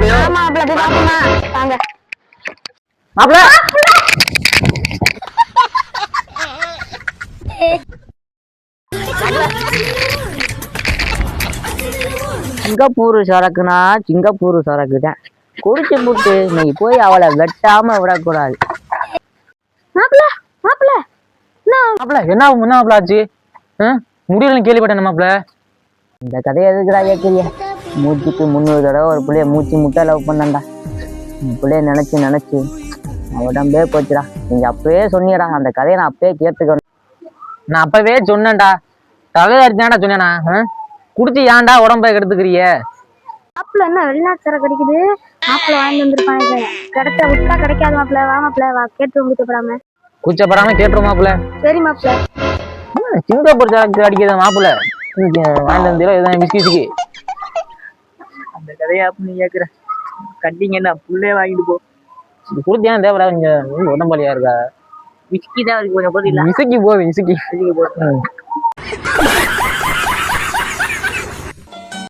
மாப்பிள்ள போய் பாப்போமா வாங்க. மாப்பிள்ள சிங்கப்பூர் சரக்குனா சிங்கப்பூர் சரக்கு தான் குடிச்சு புட்டு இன்னைக்கு போய் அவளை வெட்டாம விடக்கூடாது. மாப்பிள்ள மாப்பிள என்ன? என்ன மாப்பிள ஆச்சு? முடியலன்னு கேள்விப்பட்டேன் மாப்பிள. இந்த கதையை எதுக்குடா கேட்குறிய மூச்சுக்கு முந்நூறு தடவை ஒரு பிள்ளைய மூச்சு முட்டை லவ் பண்ணண்டா பிள்ளைய நினைச்சு நினைச்சு. உடம்பே போச்சுடா. நீங்க அப்பவே சொன்னீடா அந்த கதையை நான் அப்பவே கேட்டுக்கணும். நான் அப்பவே சொன்னேன்டா. தலையாரி தான்டா சொன்னேனா? ஆ? குடிச்சு ஏன்டா உடம்ப கெடுத்துக்கிறிய மாப்பிள்ள என்ன வெளிநாட்டு சரக்கு கிடைக்குது மாப்பிள்ள வாங்கி வந்திருப்பாங்க கிடைச்சா விட்டா கிடைக்காது மாப்பிள்ள. வா மாப்பிள்ள வா. கேட்டு முடிக்கப்படாம கூச்சப்படாம. கேட்டுரும் மாப்பிள சரி மாப்பிள்ள. சிங்கப்பூர் அடிக்கிறத மாப்பிள வாங்கிட்டு எதாவது விஸ்கி அந்த கதையை நீ கேட்குற கட்டிங்கன்னா புள்ளே வாங்கிட்டு போ. குடிச்சு ஏன் தேவைடா இங்க உடம்பாளியா இருக்கா? விஸ்கி தான் இருக்கு கொஞ்சம் போதில்ல விசுக்கி போகுது விசுக்கி போ. ம்.